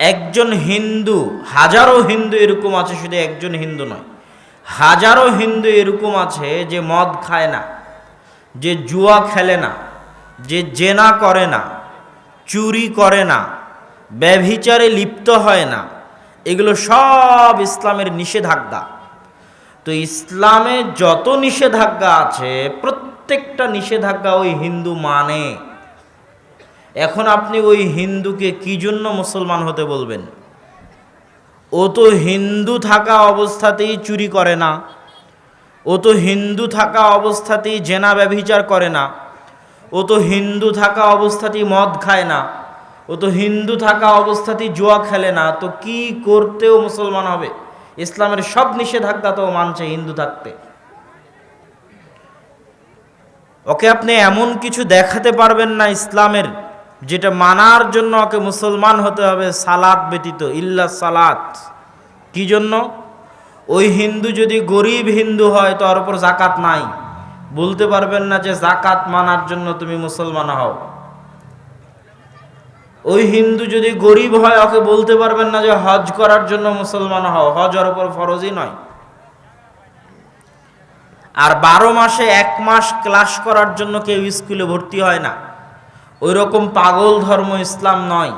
একজন হিন্দু, হাজারো হিন্দু এরকম আছে, শুধু একজন হিন্দু নয়। হাজারো হিন্দু এরকম আছে যে মদ খায় না, যে জুয়া খেলে না, যে জেনা করে না, চুরি করে না, ব্যভিচারে লিপ্ত হয় না, এগুলো সব ইসলামের নিষেধাজ্ঞা। তো ইসলামে যত নিষেধাজ্ঞা আছে, প্রত্যেকটা নিষেধাজ্ঞা ওই হিন্দু মানে। এখন আপনি ওই হিন্দুকে কি জন্য মুসলমান হতে বলবেন? ও তো হিন্দু থাকা অবস্থাতেই চুরি করে না। ও তো হিন্দু থাকা অবস্থাতেই জেনা ব্যভিচার করে না। ও তো হিন্দু থাকা অবস্থাতেই মদ খায় না। ও তো হিন্দু থাকা অবস্থাতেই জুয়া খেলে না। তো কি করতেও মুসলমান হবে? ইসলামের সব নিষেধাজ্ঞা তো মানছে, হিন্দু থাকতে। ওকে আপনি এমন কিছু দেখাতে পারবেন না ইসলামের। যেটা মানার জন্য ওকে মুসলমান হতে হবে, সালাত ব্যতীত, ইল্লা সালাত। কি জন্য? ওই হিন্দু যদি গরিব হিন্দু হয় তো ওর উপর জাকাত নাই। বলতে পারবেন না যে জাকাত মানার জন্য তুমি মুসলমান হও। ওই হিন্দু যদি গরিব হয়, ওকে বলতে পারবেন না যে হজ করার জন্য মুসলমান হও। হজ ওর উপর ফরজই নয়। আর বারো মাসে এক মাস ক্লাস করার জন্য কেউ স্কুলে ভর্তি হয় না। ওই রকম পাগল ধর্ম ইসলাম নয়।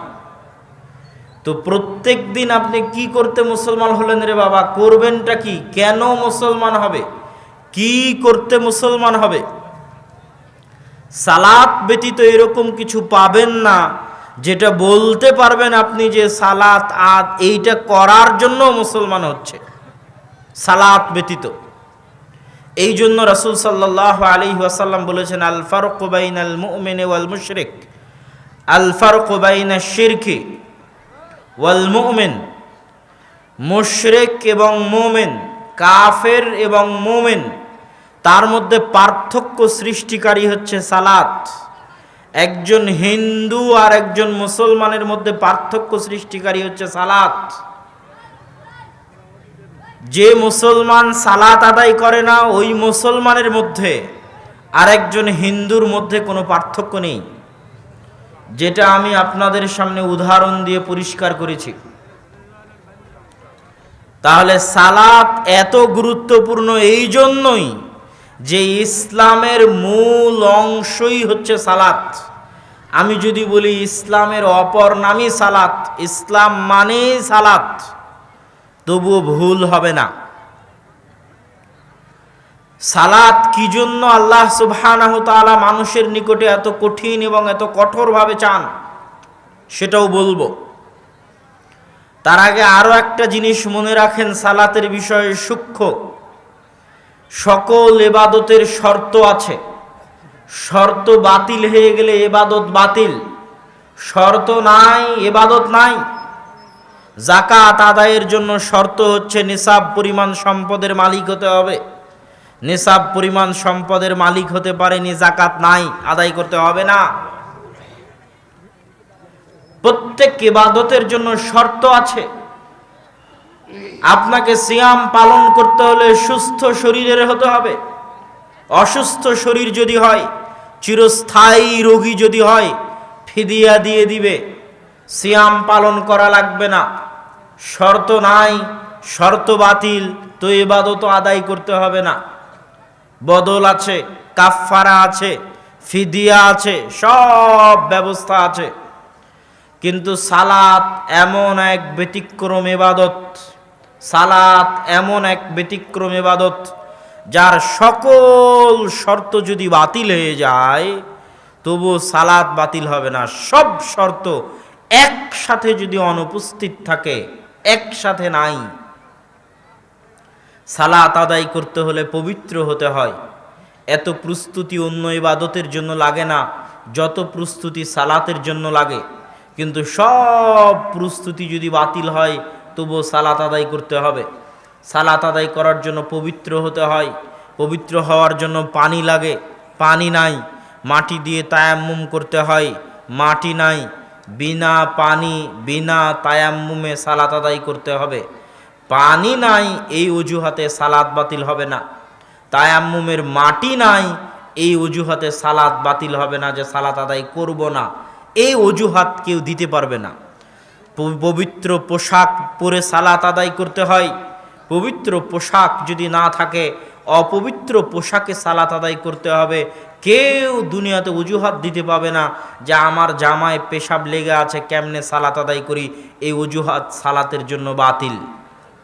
তো প্রত্যেক দিন আপনি কি করতে মুসলমান হলেন রে বাবা? করবেনটা কি? কেন মুসলমান হবে? কি করতে মুসলমান হবে? সালাত ব্যতীত এরকম কিছু পাবেন না, যেটা বলতে পারবেন আপনি যে সালাত আদ এইটা করার জন্য মুসলমান হচ্ছে। সালাত ব্যতীত। এই জন্য রাসুল সাল্লাহ আলী ওয়াসাল্লাম বলেছেন, আল ফারুকবাইন আল মুমিনে ওয়াল মুশরিক, আল ফারুক ফারুকবাইন শিরকি ওয়াল মুমিন, মুশরিক এবং মুমিন, কাফের এবং মুমিন, তার মধ্যে পার্থক্য সৃষ্টিকারী হচ্ছে সালাত। একজন হিন্দু আর একজন মুসলমানের মধ্যে পার্থক্য সৃষ্টিকারী হচ্ছে সালাত। যে মুসলমান সালাত আদায় করে না, ওই মুসলমানের মধ্যে আরেকজন হিন্দুর মধ্যে কোনো পার্থক্য নেই। যেটা আমি আপনাদের সামনে উদাহরণ দিয়ে পরিষ্কার করেছি। তাহলে সালাত এত গুরুত্বপূর্ণ এই জন্যই যে ইসলামের মূল অংশই হচ্ছে সালাত। আমি যদি বলি ইসলামের অপর নামই সালাত, ইসলাম মানেই সালাত। তবুও ভুল হবে না। সালাত কি জন্য আল্লাহ সুবহানাহু তাআলা মানুষের নিকটে এত কঠিন এবং এত কঠোরভাবে চান, সেটাও বলব। তার আগে আরও একটা জিনিস মনে রাখেন, সালাতের বিষয়ে সূক্ষ্ম। সকল এবাদতের শর্ত আছে। শর্ত বাতিল হয়ে গেলে এবাদত বাতিল। শর্ত নাই, এবাদত নাই। জাকাত আদায়ের জন্য শর্ত হচ্ছে নিসাব পরিমাণ সম্পদের মালিক হতে হবে। নিসাব পরিমাণ সম্পদের মালিক হতে পারেনি জাকাত নাই, আদায় করতে হবে না। প্রত্যেক ইবাদতের জন্য শর্ত আছে। আপনাকে সিয়াম পালন করতে হলে সুস্থ শরীরের হতে হবে। অসুস্থ শরীর যদি হয়, চিরস্থায়ী রোগী যদি হয়, ফিদিয়া দিয়ে দিবে। সিয়াম পালন করা লাগবে না। শর্ত নাই, শর্ত বাতিল, তো এবাদত আদায় করতে হবে না। বদল আছে, কাফফারা আছে, ফিদিয়া আছে, সব ব্যবস্থা আছে। কিন্তু সালাত এমন এক ব্যতিক্রম এবাদত, সালাত এমন এক ব্যতিক্রম এবাদত, যার সকল শর্ত যদি বাতিল হয়ে যায় তবু সালাত বাতিল হবে না। সব শর্ত একসাথে যদি অনুপস্থিত থাকে একসাথে নাই। সালাত আদায় করতে হলে পবিত্র হতে হয়। এত প্রস্তুতি অন্য ইবাদতের জন্য লাগে না। যত প্রস্তুতি সালাতের জন্য লাগে। কিন্তু সব প্রস্তুতি যদি বাতিল হয়, তবুও সালাত আদায় করতে হবে। সালাত আদায় করার জন্য পবিত্র হতে হয়। পবিত্র হওয়ার জন্য পানি লাগে। পানি নাই। মাটি দিয়ে তায়াম্মুম করতে হয়। মাটি নাই। বিনা পানি, বিনা তায়াম্মুমে সালাত আদায় করতে হবে। পানি নাই, এই অজুহাতে সালাদ বাতিল হবে না। তায়াম্মুমের মাটি নাই, এই অজুহাতে সালাদ বাতিল হবে না যে সালাত আদায় করব না। এই অজুহাত কেউ দিতে পারবে না। পবিত্র পোশাক পরে সালাত আদায় করতে হয়। পবিত্র পোশাক যদি না থাকে, অপবিত্র পোশাকে সালাত আদায় করতে হবে। কেউ দুনিয়াতে অজুহাত দিতে পাবে না যে আমার জামায় পেশাব লেগে আছে, কেমনে সালাত আদায় করি? এই অজুহাত সালাতের জন্য বাতিল।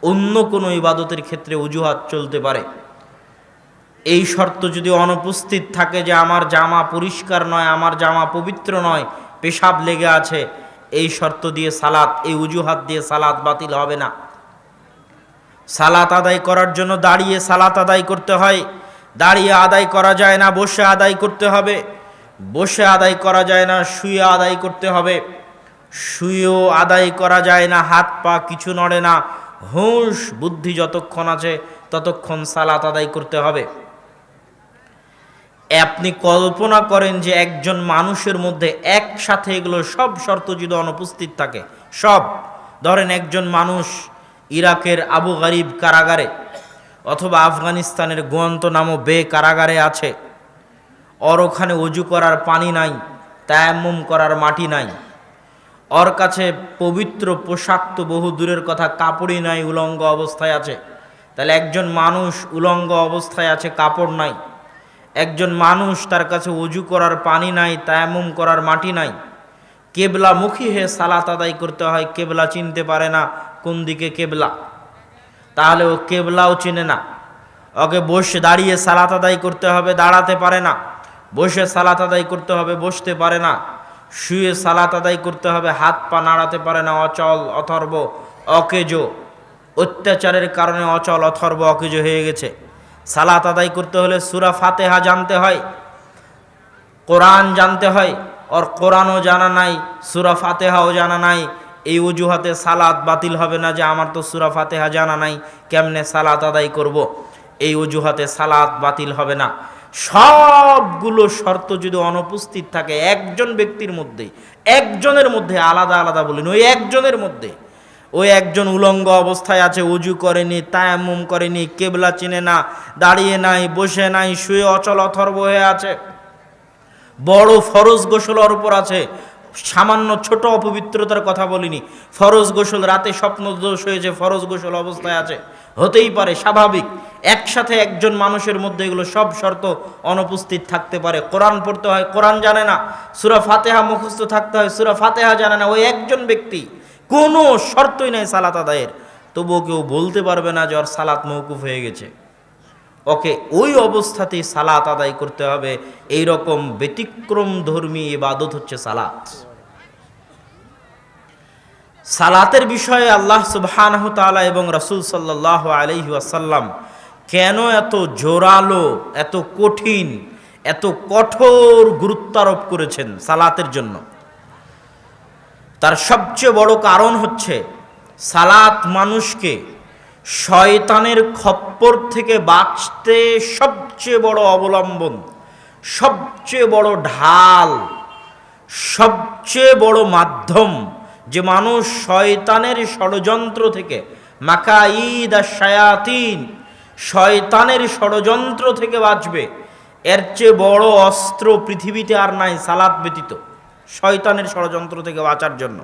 অন্য কোনো ইবাদতের ক্ষেত্রে অজুহাত চলতে পারে। এই শর্ত যদি অনুপস্থিত থাকে যে আমার জামা পরিষ্কার নয়, আমার জামা পবিত্র নয়, পেশাব লেগে আছে, এই শর্ত দিয়ে সালাত, এই অজুহাত দিয়ে সালাত বাতিল হবে না। সালাত আদায় করার জন্য দাঁড়িয়ে সালাত আদায় করতে হয়। দাঁড়িয়ে আদায় করা যায় না, বসে আদায় করতে হবে। বসে আদায় করা যায় না, শুয়ে আদায় করতে হবে। শুয়েও আদায় করা যায় না, হাত পা কিছু নড়ে না। হুঁশ, বুদ্ধি যতক্ষণ আছে, ততক্ষণ সালাত আদায় করতে হবে। আপনি কল্পনা করেন যে একজন মানুষের মধ্যে একসাথে এগুলো সব শর্ত যদি অনুপস্থিত থাকে। সব। ধরেন একজন মানুষ ইরাকের আবু গরিব কারাগারে। অথবা আফগানিস্তানের গোয়ান্ত নামও বে কারাগারে আছে। ওর ওখানে অজু করার পানি নাই, তায়াম্মুম করার মাটি নাই। ওর কাছে পবিত্র পোশাক তো বহু দূরের কথা, কাপড়ই নাই, উলঙ্গ অবস্থায় আছে। তাহলে একজন মানুষ উলঙ্গ অবস্থায় আছে, কাপড় নাই। একজন মানুষ তার কাছে অজু করার পানি নাই, তায়াম্মুম করার মাটি নাই। কেবলামুখী হয়ে সালাত আদায় করতে হয়, কেবলা চিনতে পারে না কোন দিকে কেবলা। তাহলে ও কেবলাও চিনে না। ওকে বসে দাঁড়িয়ে সালাত আদায় করতে হবে, দাঁড়াতে পারে না। বসে সালাত আদায় করতে হবে, বসতে পারে না। শুয়ে সালাত আদায় করতে হবে, হাত পা নাড়াতে পারে না, অচল, অথর্ব, অকেজো। অত্যাচারের কারণে অচল, অথর্ব, অকেজো হয়ে গেছে। সালাত আদায় করতে হলে সুরা ফাতেহা জানতে হয়, কোরআন জানতে হয় ওর কোরআনও জানা নাই, সুরা ফাতেহাও জানা নাই এই অজুহাতে সালাত বাতিল হবে না যে আমার তো সুরা ফাতেহা জানা নাই, কেমনে সালাত আদায় করব। এই অজুহাতে সালাত বাতিল হবে না। সবগুলো শর্ত যদি অনুপস্থিত থাকে একজন ব্যক্তির মধ্যে, একজনের মধ্যে আলাদা আলাদা বলিনি, ওই একজনের মধ্যে। ওই একজন উলঙ্গ অবস্থায় আছে উজু করেনি তায়ামুম করেনি, কেবলা চিনে না, দাঁড়িয়ে নাই, বসে নাই, শুয়ে অচল, অথর্ব হয়ে আছে। বড় ফরজ গোসল ওর উপর আছে সামান্য ছোট অপবিত্রতার কথা বলিনি। ফরজ গোসল, রাতে স্বপ্ন দোষ হয়েছে, ফরজ গোসল অবস্থায় আছে। হতেই পারে, স্বাভাবিক। একসাথে একজন মানুষের মধ্যে এগুলো সব শর্ত অনুপস্থিত থাকতে পারে। কোরআন পড়তে হয়, কোরআন জানে না। সুরা ফাতেহা মুখস্থ থাকতে হয়, সুরা ফাতেহা জানে না। ওই একজন ব্যক্তি, কোনো শর্তই নেই সালাত আদায়ের। তবুও কেউ বলতে পারবে না যে ওর সালাত মৌকুফ হয়ে গেছে। ওকে, ওই অবস্থাতেই সালাত আদায় করতে হবে। এই রকম ব্যতিক্রম ধর্মী ইবাদত হচ্ছে সালাত। সালাতের বিষয়ে আল্লাহ সুবহানাহ এবং রাসূল সাল্লাহ আলাইহি ওয়াসাল্লাম কেন এত জোরালো, এত কঠিন, এত কঠোর গুরুত্বারোপ করেছেন সালাতের জন্য? তার সবচেয়ে বড় কারণ হচ্ছে সালাত মানুষকে শয়তানের খপ্পর থেকে বাঁচতে সবচেয়ে বড় অবলম্বন, সবচেয়ে বড় ঢাল, সবচেয়ে বড় মাধ্যম যে মানুষ শয়তানের ষড়যন্ত্র থেকে মাকা ঈদ আর শায়াতিন শয়তানের ষড়যন্ত্র থেকে বাঁচবে। এর চেয়ে বড় অস্ত্র পৃথিবীতে আর নাই, সালাত ব্যতীত, শয়তানের ষড়যন্ত্র থেকে বাঁচার জন্য।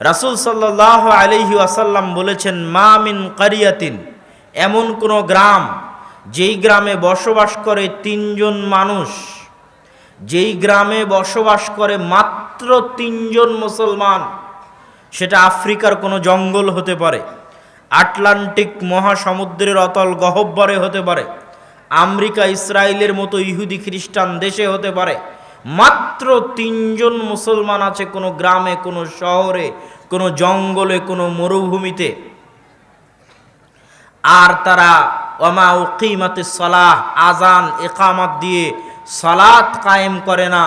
রাসুল সাল্লাহ আলহি আসাল্লাম বলেছেন, মা মিন কারিয়াতিন এমন কোনো গ্রাম, যেই গ্রামে বসবাস করে তিনজন মানুষ, যেই গ্রামে বসবাস করে মাত্র তিনজন মুসলমান সেটা আফ্রিকার কোনো জঙ্গল হতে পারে, আটলান্টিক মহাসমুদ্রের অতল গহব্বরে হতে পারে, আমেরিকা, ইসরায়েলের মতো ইহুদি খ্রিস্টান দেশে হতে পারে। মাত্র তিনজন মুসলমান আছে কোনো গ্রামে, কোনো শহরে, কোনো জঙ্গলে, কোনো মরুভূমিতে। আর তারা ওমা উকিমাতে সলাহ আজান একামাত দিয়ে সলাত কায়েম করে না,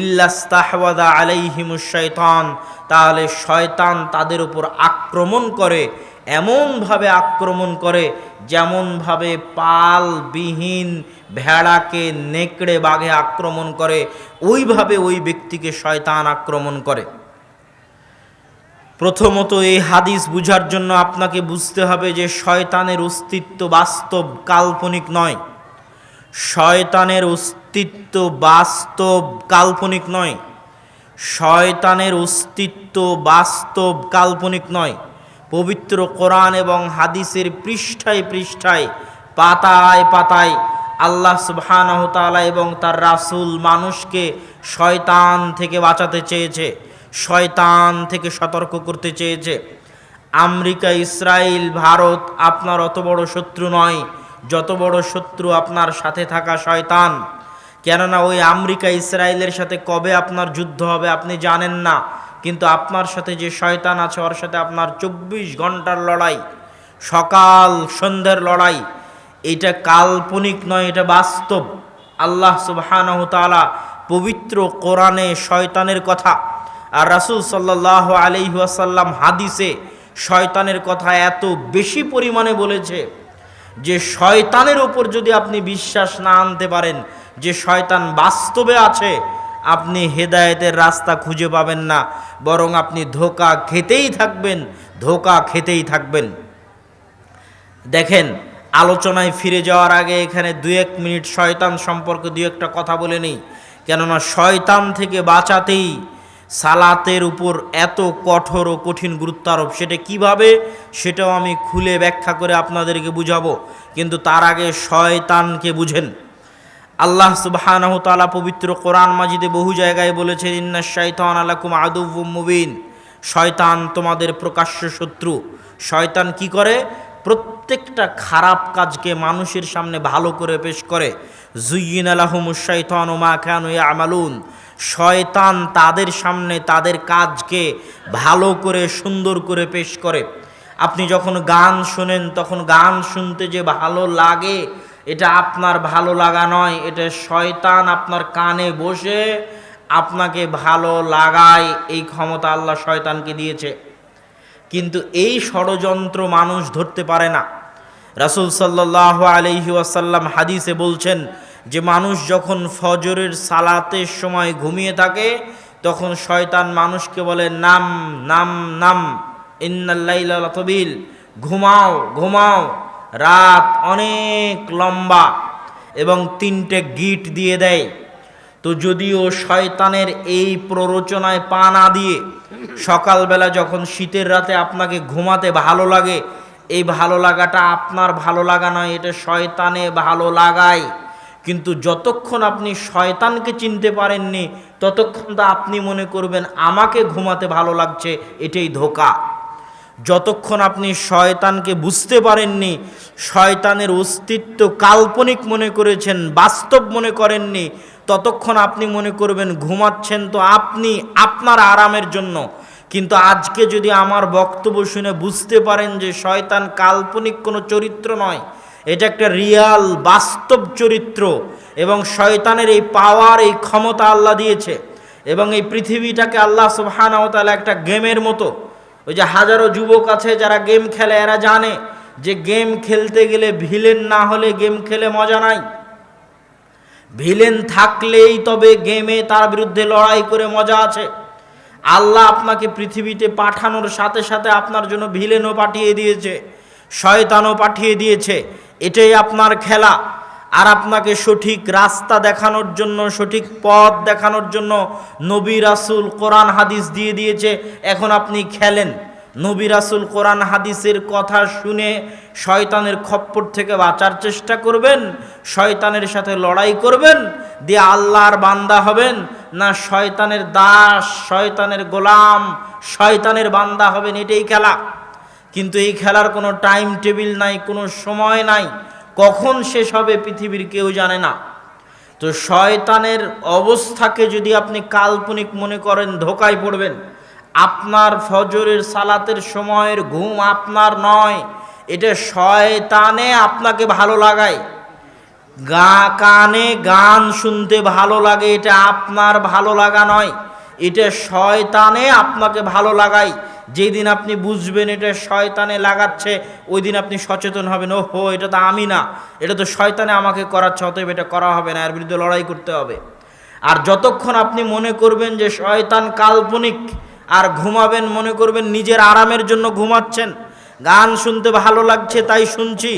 ইল্লাস্তাহওয়াদা আলাইহিমুশ শয়তান তাহলে শয়তান তাদের উপর আক্রমণ করে, এমনভাবে আক্রমণ করে, যেমনভাবে পালবিহীন ভেড়াকে নেকড়ে বাঘে আক্রমণ করে, ওইভাবে ওই ব্যক্তিকে শয়তান আক্রমণ করে। প্রথমত এই হাদিস বুঝার জন্য আপনাকে বুঝতে হবে যে শয়তানের অস্তিত্ব বাস্তব, কাল্পনিক নয়। শয়তানের অস্তিত্ব বাস্তব, কাল্পনিক নয়। শয়তানের অস্তিত্ব বাস্তব কাল্পনিক নয়। পবিত্র কোরআন এবং হাদিসের পৃষ্ঠায় পৃষ্ঠায়, পাতায় পাতায় আল্লাহ সুবহানাহু তাআলা এবং তার রাসূল মানুষকে শয়তান থেকে বাঁচাতে চেয়েছে, শয়তান থেকে সতর্ক করতে চেয়েছে। আমেরিকা ইসরায়েল ভারত আপনার অত বড় শত্রু নয়, যত বড় শত্রু আপনার সাথে থাকা শয়তান। কেননা ওই আমেরিকা, ইসরায়েলের সাথে কবে আপনার যুদ্ধ হবে আপনি জানেন না। কিন্তু আপনার সাথে যে শয়তান আছে, ওর সাথে আপনার চব্বিশ ঘণ্টার লড়াই, সকাল সন্ধ্যের লড়াই, এটা কাল্পনিক নয়, এটা বাস্তব। আল্লাহ তাআলা পবিত্র কোরআনে শয়তানের কথা আর রাসূল সাল্লাহ আলাইহাসাল্লাম হাদিসে শয়তানের কথা এত বেশি পরিমাণে বলেছে যে শয়তানের ওপর যদি আপনি বিশ্বাস না আনতে পারেন যে শয়তান বাস্তবে আছে, আপনি হেদায়েতের রাস্তা খুঁজে পাবেন না, বরং আপনি ধোকা খেতেই থাকবেন, ধোকা খেতেই থাকবেন। দেখেন, আলোচনায় ফিরে যাওয়ার আগে এখানে দু এক মিনিট শয়তান সম্পর্কে দু একটা কথা বলে নিই, কেননা শয়তান থেকে বাঁচাতেই সালাতের উপর এত কঠোর ও কঠিন গুরুত্ব আরোপ। সেটা কীভাবে, সেটাও আমি খুলে ব্যাখ্যা করে আপনাদেরকে বুঝাবো, কিন্তু তার আগে শয়তানকে বুঝেন। আল্লাহ সুবহানাহু পবিত্র কোরআন মাজিদে বহু জায়গায় বলেছেন, ইন্না শাইতান আলাকুম আদুউম মুবিন। শয়তান তোমাদের প্রকাশ্য শত্রু। শয়তান কি করে? প্রত্যেকটা খারাপ কাজকে মানুষের সামনে ভালো করে পেশ করে। জুইন আলাহমুস শৈতান মা কানু আমালুন শয়তান তাদের সামনে তাদের কাজকে ভালো করে, সুন্দর করে পেশ করে। আপনি যখন গান শোনেন, তখন গান শুনতে যে ভালো লাগে এটা আপনার ভালো লাগা নয়, এটা শয়তান আপনার কানে বসে আপনাকে ভালো লাগায়, এই ক্ষমতা আল্লাহ শয়তানকে দিয়েছে। কিন্তু এই ষড়যন্ত্র মানুষ ধরতে পারে না। রাসুল সাল্লাহ আলহি ওয়াসাল্লাম হাদিসে বলছেন যে, মানুষ যখন ফজরের সালাতের সময় ঘুমিয়ে থাকে, তখন শয়তান মানুষকে বলে, নাম নাম নাম ইন্নাল্লাইলাতবিল ঘুমাও ঘুমাও। রাত অনেক লম্বা এবং তিনটে গিট দিয়ে দেয়। তো যদিও শয়তানের এই প্ররোচনায় পা না দিয়ে সকালবেলা যখন শীতের রাতে আপনাকে ঘুমাতে ভালো লাগে, এই ভালো লাগাটা আপনার ভালো লাগা নয়, এটা শয়তানে ভালো লাগায়। কিন্তু যতক্ষণ আপনি শয়তানকে চিনতে পারেননি, ততক্ষণ তো আপনি মনে করবেন, আমাকে ঘুমাতে ভালো লাগছে, এটাই ধোকা। যতক্ষণ আপনি শয়তানকে বুঝতে পারেননি, শয়তানের অস্তিত্ব কাল্পনিক মনে করেছেন, বাস্তব মনে করেননি, ততক্ষণ আপনি মনে করবেন, ঘুমাচ্ছেন তো আপনি, আপনার আরামের জন্য। কিন্তু আজকে যদি আমার বক্তব্য শুনে বুঝতে পারেন যে শয়তান কাল্পনিক কোনো চরিত্র নয়, এটা একটা রিয়াল, বাস্তব চরিত্র এবং শয়তানের এই পাওয়ার, এই ক্ষমতা আল্লাহ দিয়েছে এবং এই পৃথিবীটাকে আল্লাহ সুবহানাহু একটা গেমের মতো ওই যে হাজারো যুবক আছে যারা গেম খেলে, এরা জানে যে গেম খেলতে গেলে ভিলেন না হলে গেম খেলে মজা নাই। ভিলেন থাকলেই তবে গেমে তার বিরুদ্ধে লড়াই করে মজা আছে। আল্লাহ আপনাকে পৃথিবীতে পাঠানোর সাথে সাথে আপনার জন্য ভিলেনও পাঠিয়ে দিয়েছে, শয়তানও পাঠিয়ে দিয়েছে। এটাই আপনার খেলা। আর আপনাকে সঠিক রাস্তা দেখানোর জন্য, সঠিক পথ দেখানোর জন্য নবী রাসুল কোরআন হাদিস দিয়ে দিয়েছে। এখন আপনি খেলেন। নবী রাসুল কোরআন হাদিসের কথা শুনে শয়তানের খপ্পর থেকে বাঁচার চেষ্টা করবেন, শয়তানের সাথে লড়াই করবেন, দিয়ে আল্লাহর বান্দা হবেন। না, শয়তানের দাস, শয়তানের গোলাম, শয়তানের বান্দা হবেন, এটাই খেলা। কিন্তু এই খেলার কোনো টাইম টেবিল নাই, কোনো সময় নাই। কখন শেষ হবে পৃথিবীর কেউ জানে না। তো শয়তানের অবস্থাকে যদি আপনি কাল্পনিক মনে করেন, ধোকায় পড়বেন, আপনার ফজরের সালাতের সময়ের ঘুম আপনার নয়, এটা শয়তানে আপনাকে ভালো লাগায়। গা কানে গান শুনতে ভালো লাগে, এটা আপনার ভালো লাগা নয়, এটা শয়তানে আপনাকে ভালো লাগায়। যেই দিন আপনি বুঝবেন এটা শয়তানে লাগাচ্ছে ওই দিন আপনি সচেতন হবেন ও হো এটা তো আমি না, এটা তো শয়তানে আমাকে করাচ্ছে, অতএব এটা করা হবে না, এর বিরুদ্ধে লড়াই করতে হবে। আর যতক্ষণ আপনি মনে করবেন যে শয়তান কাল্পনিক, আর ঘুমাবেন, মনে করবেন নিজের আরামের জন্য ঘুমাচ্ছেন, গান শুনতে ভালো লাগছে তাই শুনছি,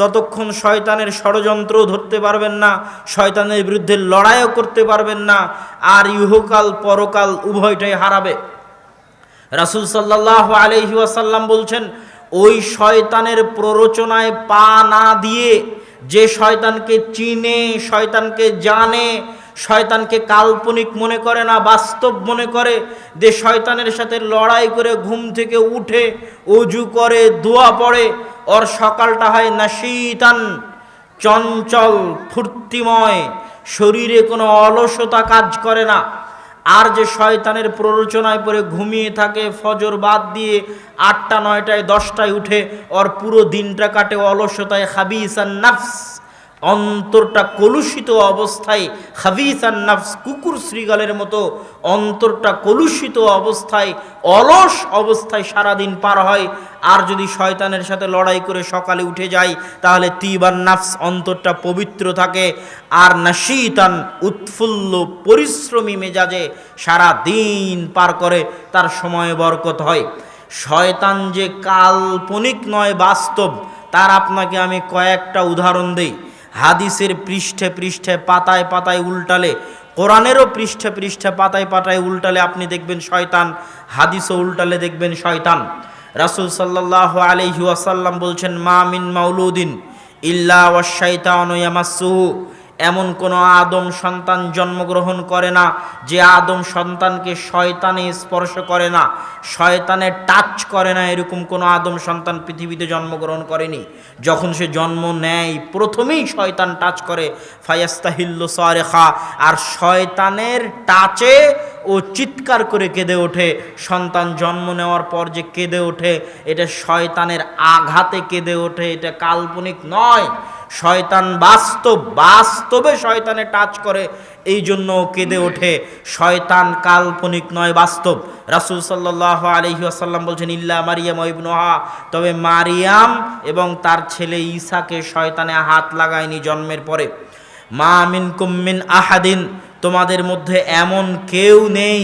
ততক্ষণ শয়তানের ষড়যন্ত্রও ধরতে পারবেন না, শয়তানের বিরুদ্ধে লড়াইও করতে পারবেন না, আর ইহকাল পরকাল উভয়টাই হারাবে। রাসুল সাল্লাহ আলহি ওয়াসাল্লাম বলছেন, ওই শয়তানের প্ররোচনায় পা না দিয়ে যে শয়তানকে চিনে, শয়তানকে জানে, শয়তানকে কাল্পনিক মনে করে না, বাস্তব মনে করে, যে শয়তানের সাথে লড়াই করে ঘুম থেকে উঠে অজু করে, দোয়া পড়ে, ওর সকালটা হয় নাশিতান, চঞ্চল, ফুর্তিময়, শরীরে কোনো অলসতা কাজ করে না। আর যে শয়তানের প্ররোচনায় পরে ঘুমিয়ে থাকে, ফজর বাদ দিয়ে আটটা, নয়টায়, দশটায় উঠে, ওর পুরো দিনটা কাটে অলসতায় হাবিস নাফস। অন্তরটা কলুষিত অবস্থায় হাবিসান নাফস কুকুর শ্রীগালের মতো অন্তরটা কলুষিত অবস্থায়, অলস অবস্থায় সারাদিন পার হয়। আর যদি শয়তানের সাথে লড়াই করে সকালে উঠে যায়, তাহলে তিবান নাফস অন্তরটা পবিত্র থাকে। আর নাশিতান উৎফুল্ল পরিশ্রমী মেজাজে সারা দিন পার করে, তার সময় বরকত হয়। শয়তান যে কাল্পনিক নয়, বাস্তব, তার আপনাকে আমি কয়েকটা উদাহরণ দিই। হাদিসের পৃষ্ঠে পৃষ্ঠে, পাতায় পাতায় উল্টালে, কোরআনেরও পৃষ্ঠে পৃষ্ঠে, পাতায় পাতায় উল্টালে আপনি দেখবেন শয়তান, হাদিসও উল্টালে দেখবেন শয়তান। রাসুল সাল্লাহ আলহিউসাল্লাম বলছেন, মা মিন মাউলুদ্দিন ইল্লা ওয়াশাইতান ইয়ামাসুহু এমন কোনো আদম সন্তান জন্মগ্রহণ করে না, যে আদম সন্তানকে শয়তানে স্পর্শ করে না, শয়তানে টাচ করে না, এরকম কোনো আদম সন্তান পৃথিবীতে জন্মগ্রহণ করেনি। যখন সে জন্ম নেয়, প্রথমেই শয়তান টাচ করে, ফায়াস্তাহিল্লো সরেখা, আর শয়তানের টাচে ও চিৎকার করে কেঁদে ওঠে। সন্তান জন্ম নেওয়ার পর যে কেঁদে ওঠে, এটা শয়তানের আঘাতে কেঁদে ওঠে, এটা কাল্পনিক নয়। শয়তান বাস্তব, বাস্তবে শয়তানে টাচ করে এই জন্য কেঁদে ওঠে। শয়তান কাল্পনিক নয়, বাস্তব। রাসুল সাল্লাহ আলহি আসাল্লাম বলছেন, ইল্লা মারিয়াম ইবনুহা তবে মারিয়াম এবং তার ছেলে ঈসাকে শয়তানে হাত লাগায়নি জন্মের পরে। মা মিন কুম্মিন আহাদিন তোমাদের মধ্যে এমন কেউ নেই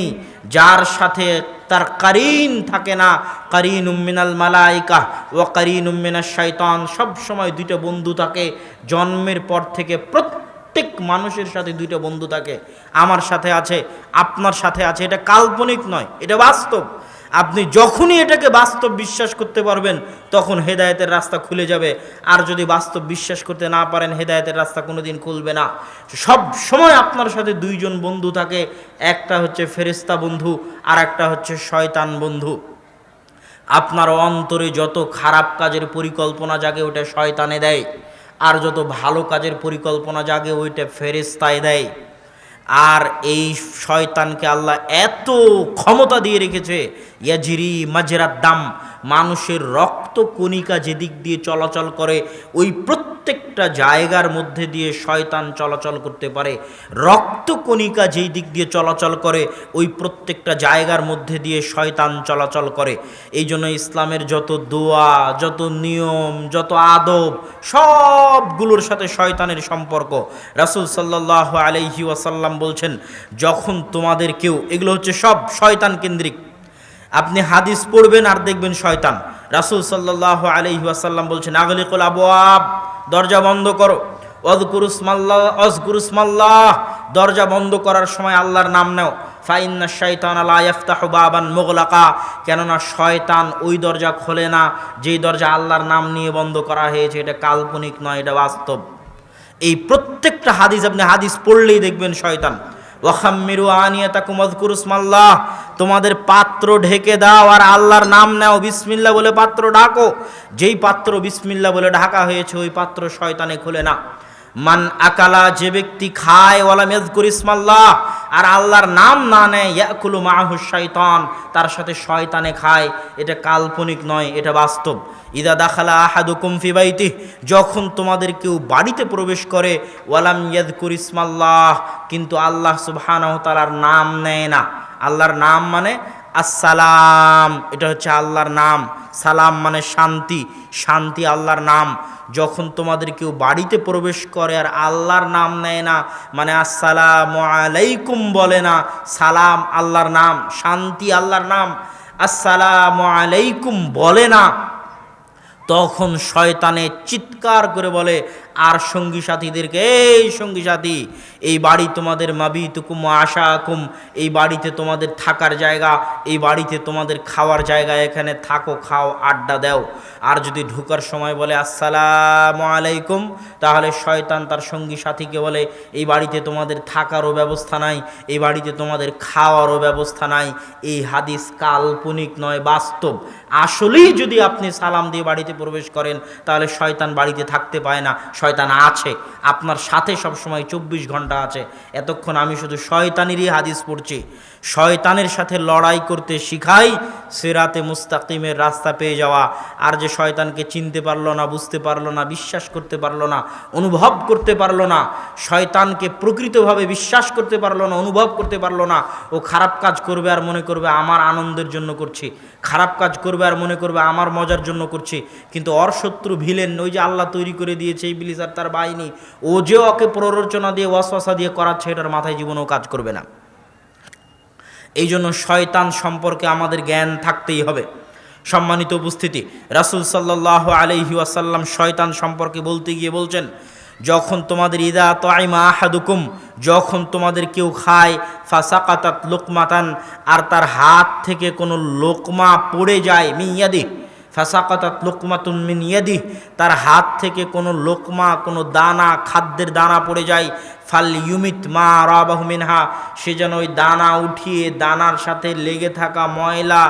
যার সাথে তার কারিন থাকে না। কারিন উম্মিনাল মালাইকা ও কারিন উম্মিনা শৈতান সবসময় দুইটা বন্ধু থাকে। জন্মের পর থেকে প্রত্যেক মানুষের সাথে দুইটা বন্ধু থাকে। আমার সাথে আছে, আপনার সাথে আছে। এটা কাল্পনিক নয়, এটা বাস্তব। আপনি যখনই এটাকে বাস্তব বিশ্বাস করতে পারবেন, তখন হেদায়েতের রাস্তা খুলে যাবে। আর যদি বাস্তব বিশ্বাস করতে না পারেন, হেদায়তের রাস্তা কোনোদিন খুলবে না। সব সময় আপনার সাথে দুইজন বন্ধু থাকে। একটা হচ্ছে ফেরিস্তা বন্ধু, আর একটা হচ্ছে শয়তান বন্ধু। আপনার অন্তরে যত খারাপ কাজের পরিকল্পনা জাগে ওটা শয়তানে দেয়। আর যত ভালো কাজের পরিকল্পনা জাগে, ওইটা ফেরিস্তায় দেয়। আর এই শয়তানকে আল্লাহ এত ক্ষমতা দিয়ে রেখেছে ইয়াজিরি মাজরাত দাম, মানুষের রক্ত কণিকা যেদিক দিয়ে চলাচল করে, ওই প্রত্যেকটা জায়গার মধ্যে দিয়ে শয়তান চলাচল করতে পারে। রক্ত কণিকা যেই দিক দিয়ে চলাচল করে, ওই প্রত্যেকটা জায়গার মধ্যে দিয়ে শয়তান চলাচল করে। এই জন্য ইসলামের যত দোয়া, যত নিয়ম, যত আদব, সবগুলোর সাথে শয়তানের সম্পর্ক। রাসুল সাল্লাহ আলহি ওয়াসাল্লাম বলছেন, যখন তোমাদের কেউ, এগুলো হচ্ছে সব শয়তান কেন্দ্রিক আপনি হাদিস পড়বেন আর দেখবেন শয়তান। রাসুল সাল্লাহ আলহি আসাল্লাম বলছেন, আগলিকুল আবুয়াব দরজা বন্ধ করো। অজগুরুসমাল্লাহ অজগুরুসমাল্লাহ দরজা বন্ধ করার সময় আল্লাহর নাম নেও। ফাইন্না শয়তান আলা ইয়াফতাহু বাবান মোগলাকা, কেননা শয়তান ওই দরজা খোলে না, যেই দরজা আল্লাহর নাম নিয়ে বন্ধ করা হয়েছে, এটা কাল্পনিক নয়, এটা বাস্তব। এই প্রত্যেকটা হাদিস আপনি হাদিস পড়লেই দেখবেন শয়তান। ওয়াখাম্মিরু আনিয়াতাকুম আযকুরুসমাল্লাহ তোমাদের পাত্র ঢেকে দাও আর আল্লাহর নাম নাও বিসমিল্লা বলে পাত্র ডাকো। যেই পাত্র বিসমিল্লা বলে ঢাকা হয়েছে, ওই পাত্র শয়তানে খুলে না। মান আকালা, যে ব্যক্তি খায় ওয়ালা মেজকুর ইসমাল্লাহ, আর আল্লাহর নাম না নেয়, ইয়াকুলু মাহু শয়তান তার সাথে শয়তানে খায়, এটা কাল্পনিক নয়, এটা বাস্তব। ইদা দাখালা আহাদুকুম ফি বাইতি যখন তোমাদের কেউ বাড়িতে প্রবেশ করে, ওয়ালাম ইয়াদকুর ইসমাল্লাহ, কিন্তু আল্লাহ সুবহানাহু তাআলার নাম নেয় না। আল্লাহর নাম মানে আসসালাম। এটা হচ্ছে আল্লাহর নাম। সালাম মানে শান্তি। শান্তি আল্লাহর নাম। যখন তোমাদের কেউ বাড়িতে প্রবেশ করে আর আল্লাহর নাম নেয় না মানে আসসালাম আলাইকুম বলে না, সালাম আল্লাহর নাম, শান্তি আল্লাহর নাম, আসসালাম আলাইকুম বলে না, তখন শয়তানে চিৎকার করে বলে আর সঙ্গী সাথীদেরকে, এই সঙ্গী সাথী, এই বাড়ি তোমাদের মাবি তুকুম আশা আকুম এই বাড়িতে তোমাদের থাকার জায়গা, এই বাড়িতে তোমাদের খাওয়ার জায়গা, এখানে থাকো, খাও, আড্ডা দাও। আর যদি ঢুকার সময় বলে, আসসালামু আলাইকুম, তাহলে শয়তান তার সঙ্গী সাথীকে বলে, এই বাড়িতে তোমাদের থাকারও ব্যবস্থা নাই, এই বাড়িতে তোমাদের খাওয়ারও ব্যবস্থা নাই। এই হাদিস কাল্পনিক নয়, বাস্তব। আসলেই যদি আপনি সালাম দিয়ে বাড়িতে প্রবেশ করেন, তাহলে শয়তান বাড়িতে থাকতে পায় না। শয়তান আছে আপনার সাথে সবসময় চব্বিশ ঘণ্টা আছে। এতক্ষণ আমি শুধু শয়তানেরই হাদিস পড়ছি। শয়তানের সাথে লড়াই করতে শিখাই, সেরাতে মুস্তাকিমের রাস্তা পেয়ে যাওয়া। আর যে শয়তানকে চিনতে পারল না, বুঝতে পারল না, বিশ্বাস করতে পারল না, অনুভব করতে পারল না, শয়তানকে প্রকৃতভাবে বিশ্বাস করতে পারল না, অনুভব করতে পারল না, ও খারাপ কাজ করবে আর মনে করবে, আমার আনন্দের জন্য করছি। খারাপ কাজ করবে আর মনে করবে, আমার মজার জন্য করছি। কিন্তু অর শত্রু ভিলেন, ওই যে আল্লাহ তৈরি করে দিয়েছে এই বিলিস আর তার বাহিনী, ও যে ওকে প্ররোচনা দিয়ে, ওয়াসওয়াসা দিয়ে করাচ্ছে, এটার মাথায় জীবনেও কাজ করবে না। এই জন্য শয়তান সম্পর্কে আমাদের জ্ঞান থাকতেই হবে। সম্মানিত উপস্থিতি, রাসুল সাল্লাহ আলহি আসাল্লাম শয়তান সম্পর্কে বলতে গিয়ে বলছেন, যখন তোমাদের ইদা তাইমা আহাদুকুম, যখন তোমাদের কেউ খায়, ফাসাকাতাত লোকমাতান, আর তার হাত থেকে কোনো লোকমা পড়ে যায় মিয়াদি ফাসাকাতাত লোকমাতুন মিন ইয়াদি তার হাত থেকে কোনো লোকমা, কোনো দানা, খাদ্যের দানা পড়ে যায়। ফাল ইউমিত মা রাবাহু মিনহা, সে যেন ওই দানা উঠিয়ে, দানার সাথে লেগে থাকা ময়লা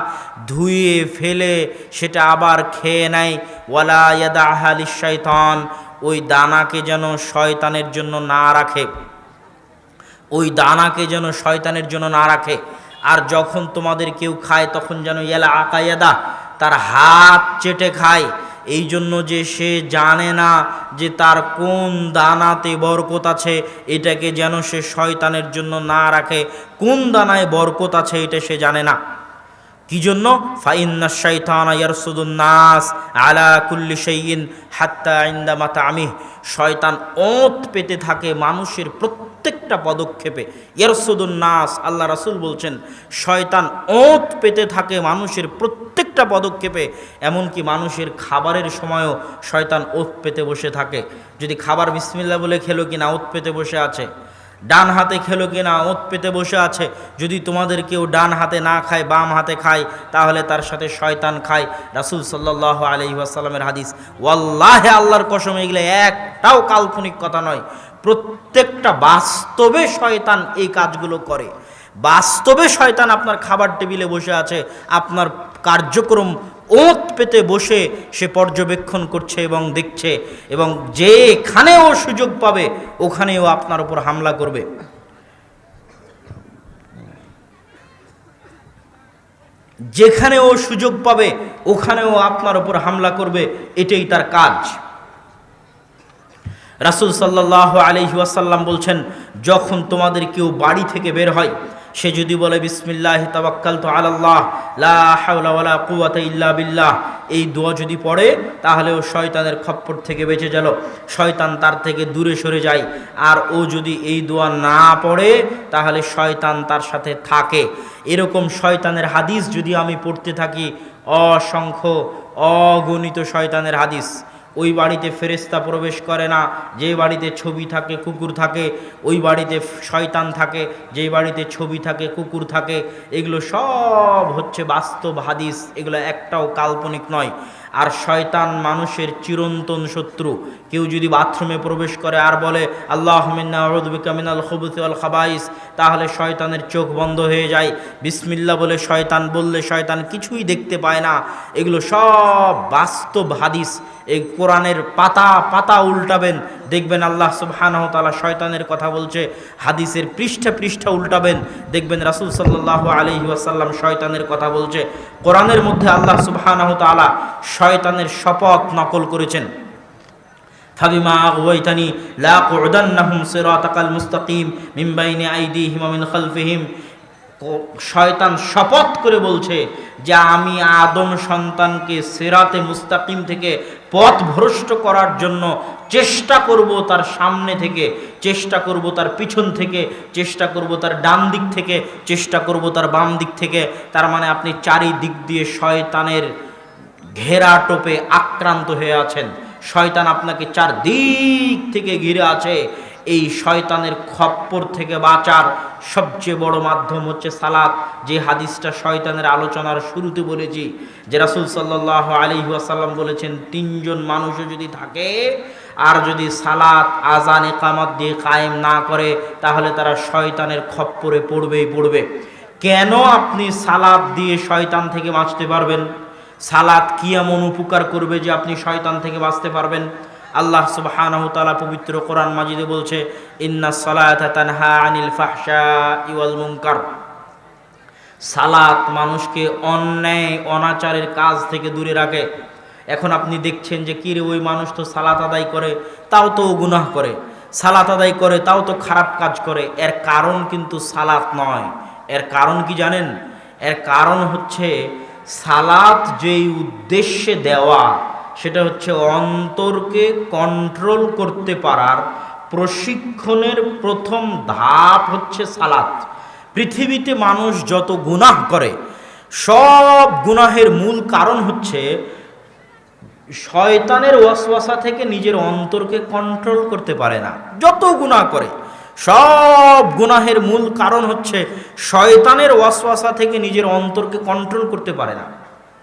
ধুয়ে ফেলে, সেটা আবার খেয়ে নেয়। ওয়ালা ইয়াদা আহালি শয়তান ওই দানাকে যেন শয়তানের জন্য না রাখে। ওই দানাকে যেন শয়তানের জন্য না রাখে। আর যখন তোমাদের কেউ খায়, তখন যেন ইয়ালা আকায়াদা তার হাত চেটে খায়। এই জন্য যে সে জানে না যে তার কোন দানাতে বরকত আছে, এটাকে যেন সে শয়তানের জন্য না রাখে। কোন দানায় বরকত আছে, এটা সে জানে না। কি জন্য ফাইন্না শৈতানা ইয়ারসুদুন নাস আলা কুল্লি শাইইন হাত্তা ইন্দা মাতা আমি শয়তান ওত পেতে থাকে মানুষের প্রত্যেকটা পদক্ষেপে। ইয়ারসুদুন নাস, আল্লাহ রাসূল বলছেন, শয়তান ওত পেতে থাকে মানুষের প্রত্যেকটা পদক্ষেপে। এমনকি মানুষের খাবারের সময়ও শয়তান ওত পেতে বসে থাকে। যদি খাবার বিসমিল্লা বলে খেলো কিনা, ওত পেতে বসে আছে। ডান হাতে খেলো কিনা, ওত পেতে বসে আছে। যদি তোমাদের কেউ ডান হাতে না খায়, বাম হাতে খায়, তাহলে তার সাথে শয়তান খায়। রাসুল সাল্লাহ আলহি আসাল্লামের হাদিস, ওয়াল্লাহে আল্লাহর কসম, এগুলো একটাও কাল্পনিক কথা নয়। প্রত্যেকটা বাস্তবে শয়তান এই কাজগুলো করে। বাস্তবে শয়তান আপনার খাবার টেবিলে বসে আছে, আপনার কার্যক্রম ওত পেতে বসে সে পর্যবেক্ষণ করছে এবং দেখছে এবং যেখানেও সুযোগ পাবে, ওখানেও আপনার উপর হামলা করবে। যেখানেও সুযোগ পাবে, ওখানেও আপনার উপর হামলা করবে, এটাই তার কাজ। রাসুল সাল্লাহ আলহি ওয়াসাল্লাম বলছেন, যখন তোমাদের কেউ বাড়ি থেকে বের হয় সে যদি বলে, বিসমিল্লাহ তাবাক্কাল তো আল্লাহ লা হাওলা ওয়ালা ইল্লা বিল্লাহ, এই দোয়া যদি পড়ে তাহলে ও শয়তানের খপ্পর থেকে বেঁচে গেল, শয়তান তার থেকে দূরে সরে যায়। আর ও যদি এই দোয়া না পড়ে, তাহলে শয়তান তার সাথে থাকে। এরকম শয়তানের হাদিস যদি আমি পড়তে থাকি, অসংখ্য অগণিত শয়তানের হাদিস। ওই বাড়িতে ফেরেস্তা প্রবেশ করে না। যে বাড়িতে ছবি থাকে, কুকুর থাকে, ওই বাড়িতে শয়তান থাকে। যেই বাড়িতে ছবি থাকে, কুকুর থাকে, এগুলো সব হচ্ছে বাস্তব হাদিস। এগুলো একটাও কাল্পনিক নয়। আর শয়তান মানুষের চিরন্তন শত্রু। কেউ যদি বাথরুমে প্রবেশ করে আর বলে, আল্লাহ মিনাল খবুত আল খাবাইস তাহলে শয়তানের চোখ বন্ধ হয়ে যায়। বিসমিল্লা বলে শয়তান বললে শয়তান কিছুই দেখতে পায় না। এগুলো সব বাস্তব হাদিস। এই কোরআনের পাতা পাতা উল্টাবেন। দেখবেন আল্লাহ সুবহানাহু তাআলা শয়তানের কথা বলছে, হাদিসের পৃষ্ঠা পৃষ্ঠা উল্টাবেন। দেখবেন রাসূল সাল্লাল্লাহু আলাইহি ওয়াসাল্লাম শয়তানের কথা বলছে। কোরআনের মধ্যে আল্লাহ সুবহানাহু তাআলা শয়তানের শপথ নকল করেছেন। কুদান্নাহুম সিরাতাকাল মুস্তাকিম মিন বাইনি আইদিহিম ওয়া খালফিহিম। শয়তান শপথ করে বলছে যে আমি আদম সন্তানকে সেরাতে মুস্তাকিম থেকে পথ ভ্রষ্ট করার জন্য চেষ্টা করব তার সামনে থেকে, চেষ্টা করব তার পিছন থেকে, চেষ্টা করব তার ডান দিক থেকে, চেষ্টা করব তার বাম দিক থেকে। তার মানে আপনি চারিদিক দিয়ে শয়তানের ঘেরা টোপে আক্রান্ত হয়ে আছেন। শয়তান আপনাকে চারদিক থেকে ঘিরে আছে। এই শয়তানের খপ্পর থেকে বাঁচার সবচেয়ে বড় মাধ্যম হচ্ছে সালাত। যে হাদিসটা শয়তানের আলোচনার শুরুতে বলেছি, যে রাসুল সাল্লাহ আলী ওয়াসাল্লাম বলেছেন, তিনজন মানুষও যদি থাকে আর যদি সালাত আজান একামত দিয়ে কায়েম না করে, তাহলে তারা শয়তানের খপ্পরে পড়বেই পড়বে। কেন আপনি সালাদ দিয়ে শয়তান থেকে বাঁচতে পারবেন? সালাদ কি এমন উপকার করবে যে আপনি শয়তান থেকে বাঁচতে পারবেন? আল্লাহ সুবহানাহু তাআলা পবিত্র কোরআন মাজিদে বলছে, ইন্না সালাতা তানহা আনিল ফাহশা মুনকার। সালাত মানুষকে অন্যায়, অনাচারের কাজ থেকে দূরে রাখে। এখন আপনি দেখছেন যে কিরে ওই মানুষ তো সালাত আদায় করে, তাও তো গুনাহ করে। সালাত আদায় করে, তাও তো খারাপ কাজ করে। এর কারণ কিন্তু সালাত নয়। এর কারণ কি জানেন? এর কারণ হচ্ছে, সালাত যেই উদ্দেশ্যে দেওয়া সেটা হচ্ছে অন্তরকে কন্ট্রোল করতে পারার প্রশিক্ষণের প্রথম ধাপ হচ্ছে সালাত। পৃথিবীতে মানুষ যত গুনাহ করে, সব গুনাহের মূল কারণ হচ্ছে শয়তানের ওয়াসওয়াসা থেকে নিজের অন্তরকে কন্ট্রোল করতে পারে না। যত গুনাহ করে, সব গুনাহের মূল কারণ হচ্ছে শয়তানের ওয়াসওয়াসা থেকে নিজের অন্তরকে কন্ট্রোল করতে পারে না।